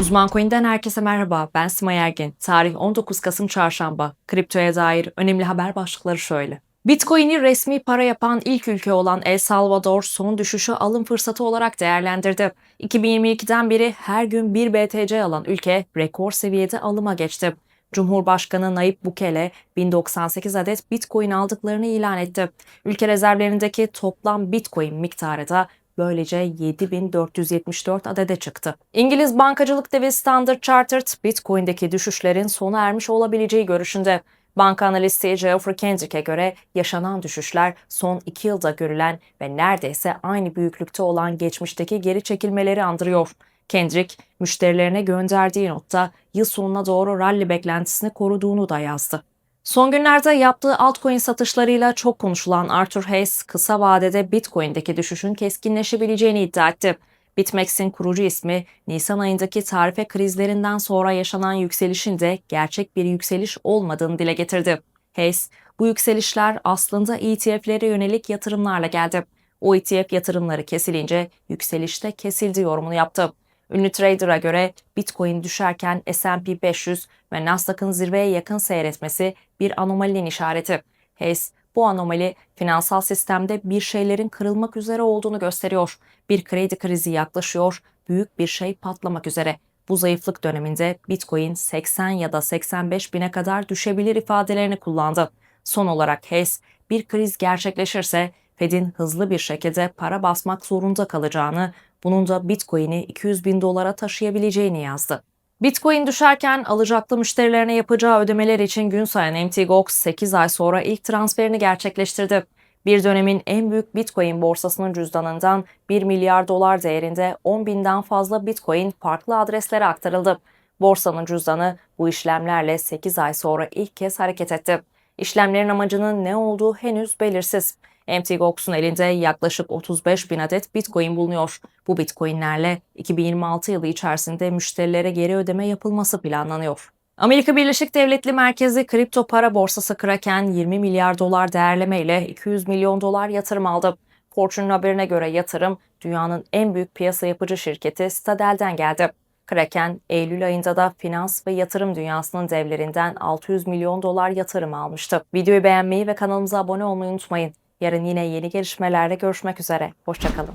Uzman Coin'den herkese merhaba. Ben Simay Ergin. Tarih 19 Kasım Çarşamba. Kriptoya dair önemli haber başlıkları şöyle. Bitcoin'i resmi para yapan ilk ülke olan El Salvador son düşüşü alım fırsatı olarak değerlendirdi. 2022'den beri her gün 1 BTC alan ülke rekor seviyede alıma geçti. Cumhurbaşkanı Nayib Bukele 1098 adet Bitcoin aldıklarını ilan etti. Ülke rezervlerindeki toplam Bitcoin miktarı da böylece 7474 adede çıktı. İngiliz bankacılık devi Standard Chartered, Bitcoin'deki düşüşlerin sona ermiş olabileceği görüşünde. Banka analisti Geoffrey Kendrick'e göre yaşanan düşüşler son iki yılda görülen ve neredeyse aynı büyüklükte olan geçmişteki geri çekilmeleri andırıyor. Kendrick, müşterilerine gönderdiği notta yıl sonuna doğru rally beklentisini koruduğunu da yazdı. Son günlerde yaptığı altcoin satışlarıyla çok konuşulan Arthur Hayes, kısa vadede Bitcoin'deki düşüşün keskinleşebileceğini iddia etti. BitMEX'in kurucu ismi, Nisan ayındaki tarife krizlerinden sonra yaşanan yükselişin de gerçek bir yükseliş olmadığını dile getirdi. Hayes, bu yükselişler aslında ETF'lere yönelik yatırımlarla geldi. O ETF yatırımları kesilince yükselişte kesildi yorumunu yaptı. Ünlü trader'a göre Bitcoin düşerken S&P 500 ve Nasdaq'ın zirveye yakın seyretmesi bir anomalinin işareti. Hayes, bu anomali finansal sistemde bir şeylerin kırılmak üzere olduğunu gösteriyor. Bir kredi krizi yaklaşıyor, büyük bir şey patlamak üzere. Bu zayıflık döneminde Bitcoin 80 ya da 85 bine kadar düşebilir ifadelerini kullandı. Son olarak Hayes, bir kriz gerçekleşirse Fed'in hızlı bir şekilde para basmak zorunda kalacağını, bunun da Bitcoin'i 200 bin dolara taşıyabileceğini yazdı. Bitcoin düşerken alacaklı müşterilerine yapacağı ödemeler için gün sayan Mt. Gox 8 ay sonra ilk transferini gerçekleştirdi. Bir dönemin en büyük Bitcoin borsasının cüzdanından 1 milyar dolar değerinde 10 binden fazla Bitcoin farklı adreslere aktarıldı. Borsanın cüzdanı bu işlemlerle 8 ay sonra ilk kez hareket etti. İşlemlerin amacının ne olduğu henüz belirsiz. Mt. Gox'un elinde yaklaşık 35 bin adet Bitcoin bulunuyor. Bu Bitcoin'lerle 2026 yılı içerisinde müşterilere geri ödeme yapılması planlanıyor. Amerika Birleşik Devletleri merkezi kripto para borsası Kraken 20 milyar dolar değerlemeyle 200 milyon dolar yatırım aldı. Fortune'un haberine göre yatırım dünyanın en büyük piyasa yapıcı şirketi Citadel'den geldi. Kraken, Eylül ayında da finans ve yatırım dünyasının devlerinden 600 milyon dolar yatırım almıştı. Videoyu beğenmeyi ve kanalımıza abone olmayı unutmayın. Yarın yine yeni gelişmelerle görüşmek üzere. Hoşçakalın.